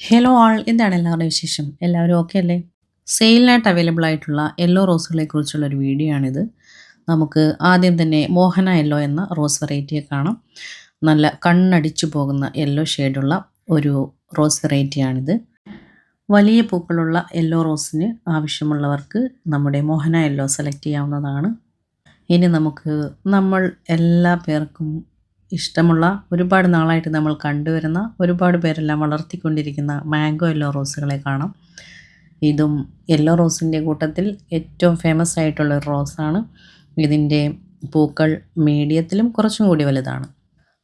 Hello ആൾ എന്താണ് എല്ലാവരുടെയും വിശേഷം? എല്ലാവരും ഓക്കെ അല്ലേ? സെയിലിനായിട്ട് അവൈലബിൾ ആയിട്ടുള്ള യെല്ലോ റോസുകളെ കുറിച്ചുള്ള ഒരു വീഡിയോ ആണിത്. നമുക്ക് ആദ്യം തന്നെ മോഹന യെല്ലോ എന്ന റോസ് വെറൈറ്റിയെ കാണാം. നല്ല കണ്ണടിച്ചു പോകുന്ന യെല്ലോ ഷെയ്ഡുള്ള ഒരു റോസ് വെറൈറ്റിയാണിത് വലിയ പൂക്കളുള്ള യെല്ലോ റോസിന് ആവശ്യമുള്ളവർക്ക് നമ്മുടെ മോഹന യെല്ലോ സെലക്ട് ചെയ്യാവുന്നതാണ്. ഇനി നമുക്ക് നമ്മൾ എല്ലാ പേർക്കും ഇഷ്ടമുള്ള ഒരുപാട് നാളായിട്ട് നമ്മൾ കണ്ടുവരുന്ന ഒരുപാട് പേരെല്ലാം വളർത്തിക്കൊണ്ടിരിക്കുന്ന മാംഗോ യെല്ലോ റോസുകളെ കാണാം. ഇതും യെല്ലോ റോസിന്റെ കൂട്ടത്തിൽ ഏറ്റവും ഫേമസ് ആയിട്ടുള്ള ഒരു റോസാണ്. ഇതിന്റെ പൂക്കൾ മീഡിയത്തിലും കുറച്ചും കൂടി വലുതാണ്.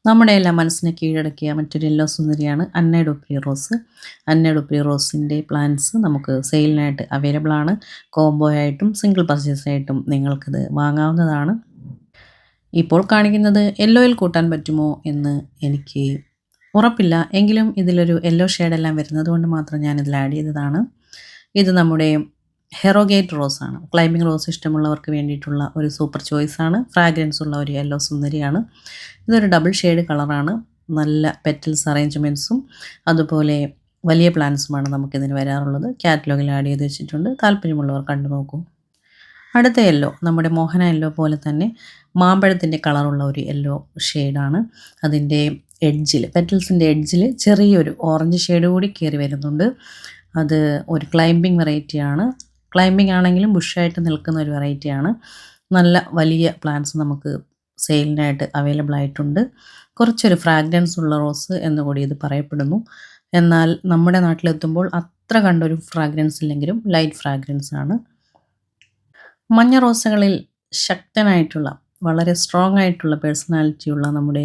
നമ്മുടെ എല്ലാം മനസ്സിനെ കീഴടക്കിയ മറ്റൊരു യെല്ലോ സുന്ദരിയാണ് അന്നഡുപ്രി റോസ്. അന്നഡുപ്രി റോസിന്റെ പ്ലാന്റ്സ് നമുക്ക് സെയിലിനായിട്ട് അവൈലബിൾ ആണ്. കോംബോ ആയിട്ടും സിംഗിൾ പർച്ചേസ് ആയിട്ടും നിങ്ങൾക്കിത് വാങ്ങാവുന്നതാണ്. ഇപ്പോൾ കാണിക്കുന്നത് യെല്ലോയിൽ കൂട്ടാൻ പറ്റുമോ എന്ന് എനിക്ക് ഉറപ്പില്ല. എങ്കിലും ഇതിലൊരു യെല്ലോ ഷെയ്ഡെല്ലാം വരുന്നത് കൊണ്ട് മാത്രം ഞാൻ ഇതിൽ ആഡ് ചെയ്തതാണ്. ഇത് നമ്മുടെ ഹെറോഗേറ്റ് റോസ് ആണ്. ക്ലൈമ്പിംഗ് റോസ് ഇഷ്ടമുള്ളവർക്ക് വേണ്ടിയിട്ടുള്ള ഒരു സൂപ്പർ ചോയ്സ് ആണ്. ഫ്രാഗ്രൻസ് ഉള്ള ഒരു യെല്ലോ സുന്ദരിയാണ്. ഇതൊരു ഡബിൾ ഷെയ്ഡ് കളറാണ് നല്ല പെറ്റൽസ് അറേഞ്ച്മെന്റ്സും അതുപോലെ വലിയ പ്ലാന്റ്സുമാണ് നമുക്കിതിന് വരാറുള്ളത്. കാറ്റലോഗിൽ ആഡ് ചെയ്ത് വെച്ചിട്ടുണ്ട്. താല്പര്യമുള്ളവർ കണ്ടു അടുത്ത യെല്ലോ നമ്മുടെ മോഹന യെല്ലോ പോലെ തന്നെ മാമ്പഴത്തിന്റെ കളറുള്ള ഒരു യെല്ലോ ഷെയ്ഡാണ് അതിന്റെ എഡ്ജിൽ പെറ്റൽസിന്റെ എഡ്ജിൽ ചെറിയൊരു ഓറഞ്ച് ഷെയ്ഡ് കൂടി കയറി വരുന്നുണ്ട്. അത് ഒരു ക്ലൈമ്പിംഗ് വെറൈറ്റിയാണ് ക്ലൈമ്പിംഗ് ആണെങ്കിലും ബുഷായിട്ട് നിൽക്കുന്ന ഒരു വെറൈറ്റിയാണ് നല്ല വലിയ പ്ലാന്റ്സ് നമുക്ക് സെയിലിനായിട്ട് അവൈലബിൾ ആയിട്ടുണ്ട്. കുറച്ചൊരു ഫ്രാഗ്രൻസ് ഉള്ള റോസ് എന്നുകൂടി ഇത് പറയപ്പെടുന്നു. എന്നാൽ നമ്മുടെ നാട്ടിലെത്തുമ്പോൾ അത്ര കണ്ടൊരു ഫ്രാഗ്രൻസ് ഇല്ലെങ്കിലും ലൈറ്റ് ഫ്രാഗ്രൻസ് ആണ്. മഞ്ഞ റോസകളിൽ ശക്തനായിട്ടുള്ള വളരെ സ്ട്രോങ് ആയിട്ടുള്ള പേഴ്സണാലിറ്റിയുള്ള നമ്മുടെ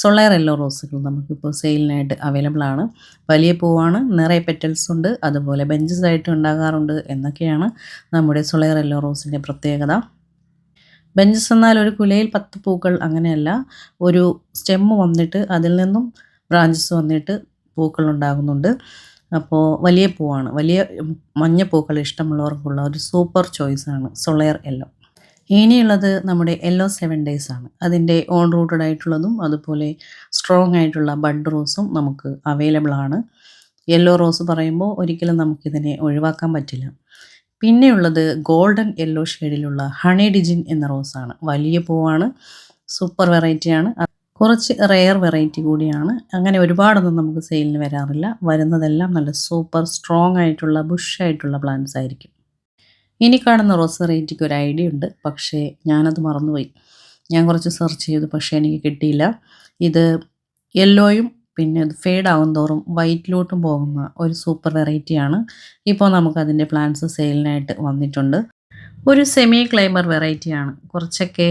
സൊളയർ യെല്ലോ റോസുകൾ നമുക്കിപ്പോൾ സെയിലിനായിട്ട് അവൈലബിൾ ആണ്. വലിയ പൂവാണ് നിറയെ പെറ്റൽസ് ഉണ്ട് അതുപോലെ ബെഞ്ചസ് ആയിട്ട് ഉണ്ടാകാറുണ്ട് എന്നൊക്കെയാണ് നമ്മുടെ സൊളയർ യെല്ലോ റോസിന്റെ പ്രത്യേകത. ബെഞ്ചസ് എന്നാൽ ഒരു കുലയിൽ പത്ത് പൂക്കൾ അങ്ങനെയല്ല ഒരു സ്റ്റെമ്മ് വന്നിട്ട് അതിൽ നിന്നും ബ്രാഞ്ചസ് വന്നിട്ട് പൂക്കൾ ഉണ്ടാകുന്നുണ്ട്. അപ്പോൾ വലിയ പൂവാണ്. വലിയ മഞ്ഞ പൂക്കൾ ഇഷ്ടമുള്ളവർക്കുള്ള ഒരു സൂപ്പർ ചോയ്സാണ് സൊളയർ യെല്ലോ. ഇനിയുള്ളത് നമ്മുടെ യെല്ലോ സെവൻ ഡേയ്സ് ആണ്. അതിന്റെ ഓൺ റൂട്ടഡ് ആയിട്ടുള്ളതും അതുപോലെ സ്ട്രോങ് ആയിട്ടുള്ള ബഡ് റോസും നമുക്ക് അവൈലബിൾ ആണ്. യെല്ലോ റോസ് പറയുമ്പോൾ ഒരിക്കലും നമുക്കിതിനെ ഒഴിവാക്കാൻ പറ്റില്ല. പിന്നെയുള്ളത് ഗോൾഡൻ യെല്ലോ ഷെയ്ഡിലുള്ള ഹണി ഡിജിൻ എന്ന റോസാണ്. വലിയ പൂവാണ്. സൂപ്പർ വെറൈറ്റിയാണ്. കുറച്ച് റെയർ വെറൈറ്റി കൂടിയാണ്. അങ്ങനെ ഒരുപാടൊന്നും നമുക്ക് സെയിലിന് വരാറില്ല. വരുന്നതെല്ലാം നല്ല സൂപ്പർ സ്ട്രോങ് ആയിട്ടുള്ള ബുഷ് ആയിട്ടുള്ള പ്ലാന്റ്സ് ആയിരിക്കും. ഇനി കാണുന്ന റോസ് വെറൈറ്റിക്ക് ഒരു ഐഡിയ ഉണ്ട്. പക്ഷേ ഞാനത് മറന്നുപോയി. ഞാൻ കുറച്ച് സെർച്ച് ചെയ്തു. പക്ഷേ എനിക്ക് കിട്ടിയില്ല. ഇത് യെല്ലോയും പിന്നെ അത് ഫെയ്ഡ് ആകും തോറും വൈറ്റിലോട്ടും പോകുന്ന ഒരു സൂപ്പർ വെറൈറ്റിയാണ് ഇപ്പോൾ നമുക്കതിന്റെ പ്ലാന്റ്സ് സെയിലിനായിട്ട് വന്നിട്ടുണ്ട്. ഒരു സെമി ക്ലൈമർ വെറൈറ്റിയാണ് കുറച്ചൊക്കെ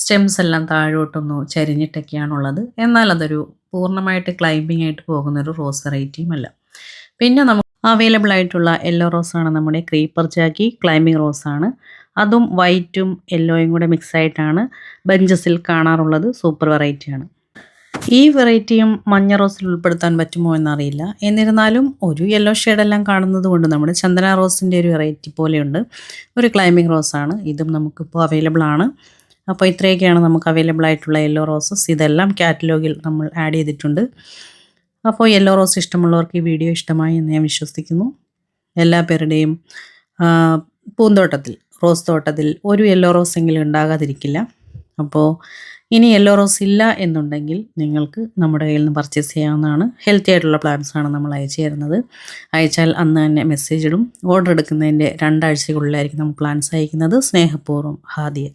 സ്റ്റെംസ് എല്ലാം താഴോട്ടൊന്നു ചരിഞ്ഞിട്ടൊക്കെയാണുള്ളത്. എന്നാൽ അതൊരു പൂർണമായിട്ട് ക്ലൈമ്പിംഗ് ആയിട്ട് പോകുന്ന ഒരു റോസ് വെറൈറ്റിയുമല്ല പിന്നെ നമുക്ക് അവൈലബിൾ ആയിട്ടുള്ള യെല്ലോ റോസാണ് നമ്മുടെ ക്രീപ്പർ ജാക്കി. ക്ലൈമ്പിംഗ് റോസാണ് അതും വൈറ്റും യെല്ലോയും കൂടെ മിക്സ് ആയിട്ടാണ് ബെഞ്ചസിൽ കാണാറുള്ളത്. സൂപ്പർ വെറൈറ്റിയാണ് ഈ വെറൈറ്റിയും മഞ്ഞ റോസിൽ ഉൾപ്പെടുത്താൻ പറ്റുമോ എന്നറിയില്ല. എന്നിരുന്നാലും ഒരു യെല്ലോ ഷെയ്ഡെല്ലാം കാണുന്നത് കൊണ്ട് നമ്മുടെ ചന്ദന റോസിന്റെ ഒരു വെറൈറ്റി പോലെയുണ്ട്. ഒരു ക്ലൈമ്പിംഗ് റോസാണ് ഇതും നമുക്കിപ്പോൾ അവൈലബിൾ ആണ്. അപ്പോൾ ഇത്രയൊക്കെയാണ് നമുക്ക് അവൈലബിൾ ആയിട്ടുള്ള യെല്ലോ റോസസ് ഇതെല്ലാം കാറ്റലോഗിൽ നമ്മൾ ആഡ് ചെയ്തിട്ടുണ്ട്. അപ്പോൾ യെല്ലോ റോസ് ഇഷ്ടമുള്ളവർക്ക് ഈ വീഡിയോ ഇഷ്ടമായി എന്ന് ഞാൻ വിശ്വസിക്കുന്നു. എല്ലാ പേരുടെയും പൂന്തോട്ടത്തിൽ റോസ് തോട്ടത്തിൽ ഒരു യെല്ലോ റോസ് എങ്കിലും ഉണ്ടാകാതിരിക്കില്ല. അപ്പോൾ ഇനി യെല്ലോ റോസ് ഇല്ല എന്നുണ്ടെങ്കിൽ നിങ്ങൾക്ക് നമ്മുടെ കയ്യിൽ നിന്ന് പർച്ചേസ് ചെയ്യാവുന്നതാണ്. ഹെൽത്തി ആയിട്ടുള്ള പ്ലാന്റ്സ് ആണ് നമ്മൾ അയച്ചു തരുന്നത്. അയച്ചാൽ അന്ന് തന്നെ മെസ്സേജ് ഇടും. ഓർഡർ എടുക്കുന്നതിന്റെ രണ്ടാഴ്ചക്കുള്ളിലായിരിക്കും നമ്മൾ പ്ലാന്റ്സ് അയക്കുന്നത്. സ്നേഹപൂർവം ഹാദിയ.